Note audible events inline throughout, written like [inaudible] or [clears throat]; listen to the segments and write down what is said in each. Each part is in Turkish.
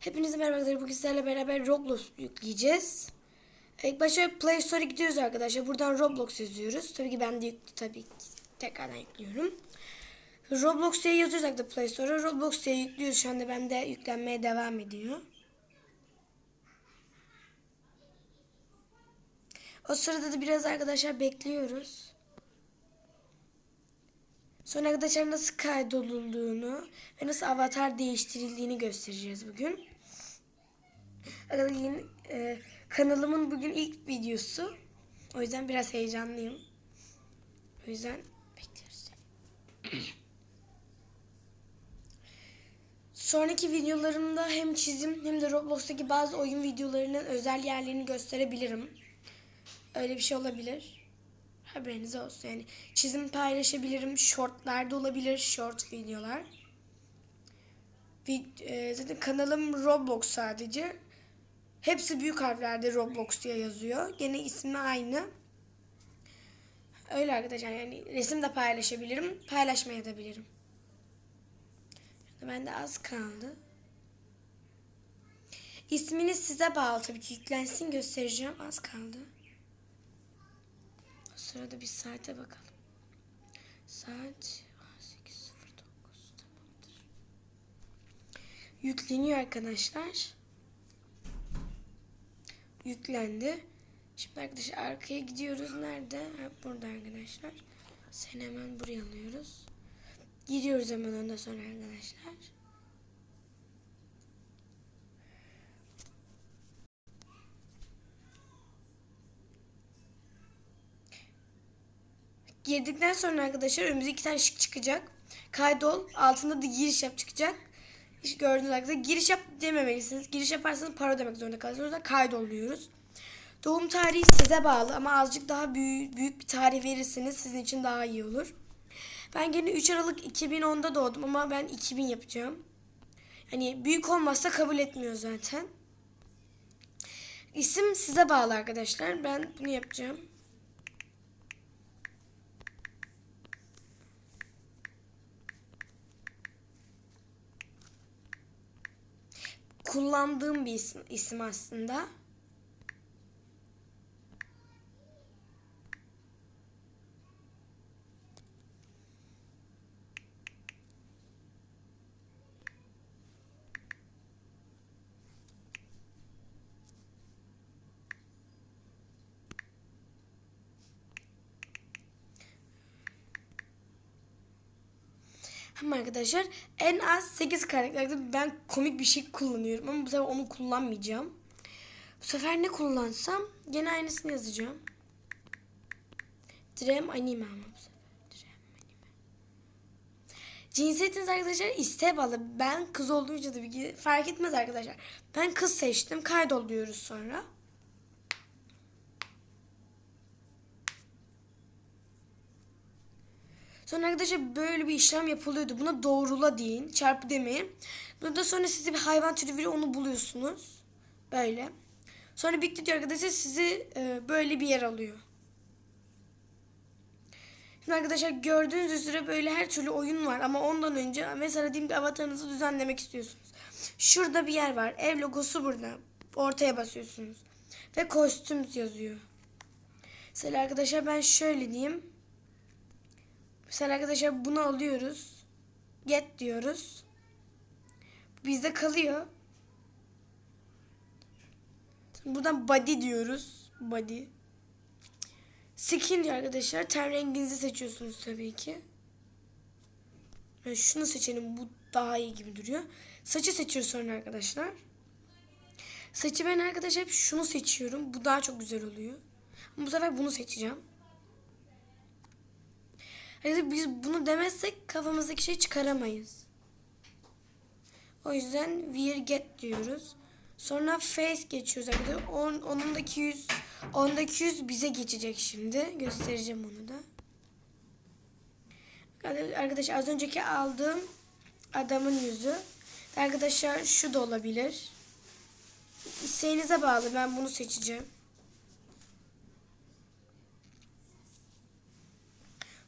Hepinize merhaba arkadaşlar. Bugün sizlerle beraber Roblox yükleyeceğiz. İlk başta Play Store'a gidiyoruz arkadaşlar. Buradan Roblox yazıyoruz. Tabii ki ben de yüklü, tabii ki tekrardan yüklüyorum. Roblox diye yazıyoruz arkadaşlar Play Store'a. Roblox diye yüklüyoruz. Şu anda bende yüklenmeye devam ediyor. O sırada da biraz arkadaşlar bekliyoruz. Sonra arkadaşlar nasıl kaydolunduğunu ve nasıl avatar değiştirildiğini göstereceğiz bugün. Arkadaşlar e, kanalımın bugün ilk videosu. O yüzden biraz heyecanlıyım. O yüzden bekliyoruz. [clears throat] Sonraki videolarımda hem çizim hem de Roblox'taki bazı oyun videolarının özel yerlerini gösterebilirim. Öyle bir şey olabilir. Haberiniz olsun. Yani çizim paylaşabilirim. Shortlarda olabilir. Short videolar. Vid- e, zaten kanalım Roblox sadece. Hepsi büyük harflerde Roblox diye yazıyor. Gene ismi aynı. Öyle arkadaşlar yani resim de paylaşabilirim. Paylaşmaya da bilirim. Ben de az kaldı. İsminiz size bağlı tabii ki yüklensin göstereceğim. Az kaldı. O sırada bir saate bakalım. Saat 18.09 tamamdır. Yükleniyor arkadaşlar. Yüklendi. Şimdi arkadaşlar arkaya gidiyoruz. Nerede? Ha, burada arkadaşlar. Seni hemen buraya alıyoruz. Giriyoruz hemen ondan sonra arkadaşlar. Girdikten sonra arkadaşlar önümüze iki tane şık çıkacak. Kaydol. Altında da giriş yap çıkacak. Gördüğünüz arkadaşlar giriş yap dememelisiniz. Giriş yaparsanız para ödemek zorunda kalırsınız. O yüzden kaydol diyoruz. Doğum tarihi size bağlı ama azıcık daha büyük, büyük bir tarih verirseniz sizin için daha iyi olur. Ben gene 3 Aralık 2010'da doğdum ama ben 2000 yapacağım. Hani büyük olmazsa kabul etmiyor zaten. İsim size bağlı arkadaşlar. Ben bunu yapacağım. Kullandığım bir isim, isim aslında. Ama arkadaşlar en az 8 karakterde ben komik bir şey kullanıyorum ama bu sefer onu kullanmayacağım. Bu sefer ne kullansam gene aynısını yazacağım. Dream anime ama bu sefer. Dream anime. Cinsiyetiniz arkadaşlar isteğe bağlı. Ben kız olduğum için tabii ki fark etmez arkadaşlar. Ben kız seçtim. Kaydol diyoruz sonra. Sonra arkadaşlar böyle bir işlem yapılıyordu. Buna doğrula deyin. Çarpı demeyin. Bunda da sonra size bir hayvan türü veriyor. Onu buluyorsunuz. Böyle. Sonra bitti diyor arkadaşlar sizi e, böyle bir yer alıyor. Şimdi arkadaşlar gördüğünüz üzere böyle her türlü oyun var. Ama ondan önce mesela diyelim ki avatarınızı düzenlemek istiyorsunuz. Şurada bir yer var. Ev logosu burada. Ortaya basıyorsunuz. Ve kostüm yazıyor. Mesela arkadaşlar ben şöyle diyeyim. Mesela arkadaşlar bunu alıyoruz. Get diyoruz. Bizde kalıyor. Buradan body diyoruz. Body. Skin diyor arkadaşlar. Ten renginizi seçiyorsunuz tabii ki. Yani şunu seçelim. Bu daha iyi gibi duruyor. Saçı seçiyoruz sonra arkadaşlar. Saçı ben arkadaşlar hep şunu seçiyorum. Bu daha çok güzel oluyor. Bu sefer bunu seçeceğim. Hani biz bunu demezsek kafamızdaki şeyi çıkaramayız. O yüzden we're get diyoruz. Sonra face geçiyoruz arkadaşlar. On, onundaki yüz, ondaki yüz bize geçecek şimdi. Göstereceğim onu da. Arkadaşlar az önceki aldığım adamın yüzü. Arkadaşlar şu da olabilir. İsteğinize bağlı. Ben bunu seçeceğim.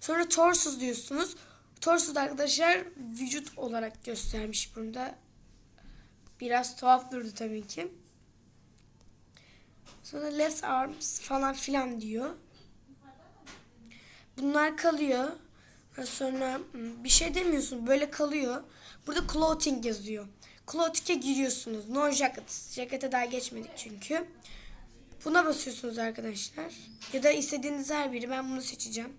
Sonra torsuz diyorsunuz. Torsuz da arkadaşlar vücut olarak göstermiş burada. Biraz tuhaf durdu tabii ki. Sonra left arms falan filan diyor. Bunlar kalıyor. Sonra hmm, bir şey demiyorsun böyle kalıyor. Burada clothing yazıyor. Clothing'e giriyorsunuz. No jacket. Jacket'e daha geçmedik çünkü. Buna basıyorsunuz arkadaşlar. Ya da istediğiniz her biri. Ben bunu seçeceğim.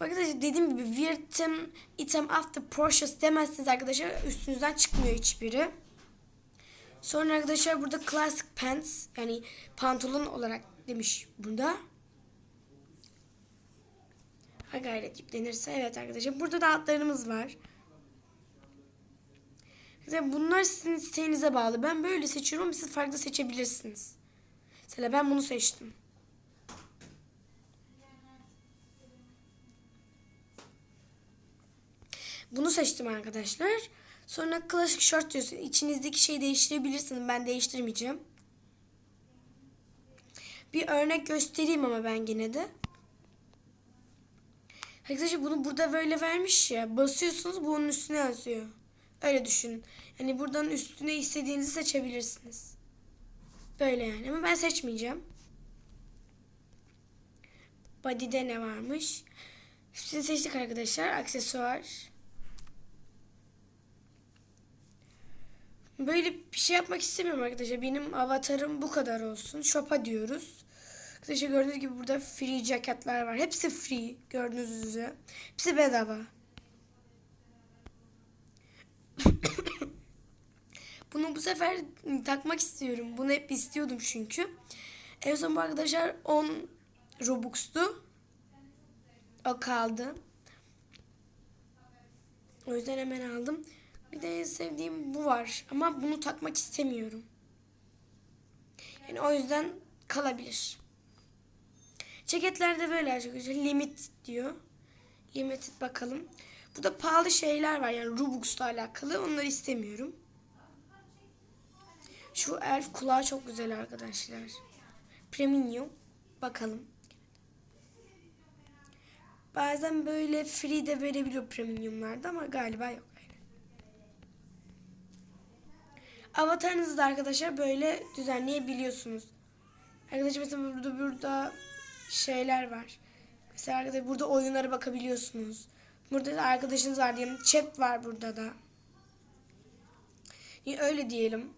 Arkadaşlar dediğim gibi wear item, after purchase demezsiniz arkadaşlar. Üstünüzden çıkmıyor hiçbiri. Sonra arkadaşlar burada classic pants yani pantolon olarak demiş burada. Ha gayret yüklenirse evet arkadaşlar. Burada da altlarımız var. Mesela bunlar sizin isteğinize bağlı. Ben böyle seçiyorum siz farklı seçebilirsiniz. Mesela ben bunu seçtim. Bunu seçtim arkadaşlar. Sonra klasik short diyorsun. İçinizdeki şeyi değiştirebilirsiniz. Ben değiştirmeyeceğim. Bir örnek göstereyim ama ben yine de. Arkadaşlar bunu burada böyle vermiş ya. Basıyorsunuz bu onun üstüne yazıyor. Öyle düşün. Yani buradan üstüne istediğinizi seçebilirsiniz. Böyle yani ama ben seçmeyeceğim. Body'de ne varmış? Hepsini seçtik arkadaşlar. Aksesuar. Böyle bir şey yapmak istemiyorum arkadaşlar. Benim avatarım bu kadar olsun. Shop'a diyoruz. Arkadaşlar gördüğünüz gibi burada free ceketler var. Hepsi free gördüğünüz üzere. Hepsi bedava. [coughs] Bunu bu sefer takmak istiyorum. Bunu hep istiyordum çünkü. En son bu arkadaşlar 10 Robux'tu. O kaldı. O yüzden hemen aldım. Bir de en sevdiğim bu var. Ama bunu takmak istemiyorum. Yani o yüzden kalabilir. Ceketlerde böyle arkadaşlar. Limit diyor. Limited bakalım. Bu da pahalı şeyler var. Yani Robux'la alakalı. Onları istemiyorum. Şu elf kulağı çok güzel arkadaşlar. Premium. Bakalım. Bazen böyle free de verebiliyor premiumlarda ama galiba yok. Avatarınızı da arkadaşlar böyle düzenleyebiliyorsunuz. Arkadaşlar mesela burada burada şeyler var. Mesela arkadaşlar burada oyunlara bakabiliyorsunuz. Burada da arkadaşınız var diyelim. Chat var burada da. Yani öyle diyelim.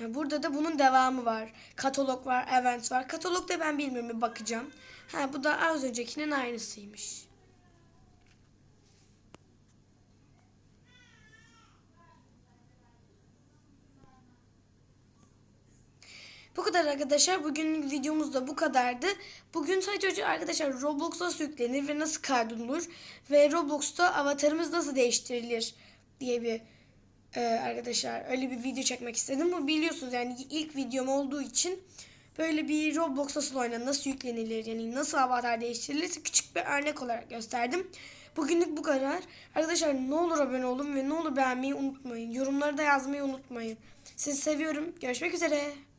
Ya burada da bunun devamı var. Katalog var, event var. Katalogda ben bilmiyorum bakacağım. Ha bu da az öncekinin aynısıymış. Bu kadar arkadaşlar. Bugün videomuz da bu kadardı. Bugün sadece arkadaşlar Roblox nasıl yüklenir ve nasıl kaydolunur ve Roblox'ta avatarımız nasıl değiştirilir diye bir e, arkadaşlar öyle bir video çekmek istedim. Bu biliyorsunuz yani ilk videom olduğu için böyle bir Roblox nasıl oynanır, nasıl yüklenilir yani nasıl avatar değiştirilir küçük bir örnek olarak gösterdim. Bugünlük bu kadar. Arkadaşlar ne olur abone olun ve ne olur beğenmeyi unutmayın. Yorumları da yazmayı unutmayın. Sizi seviyorum. Görüşmek üzere.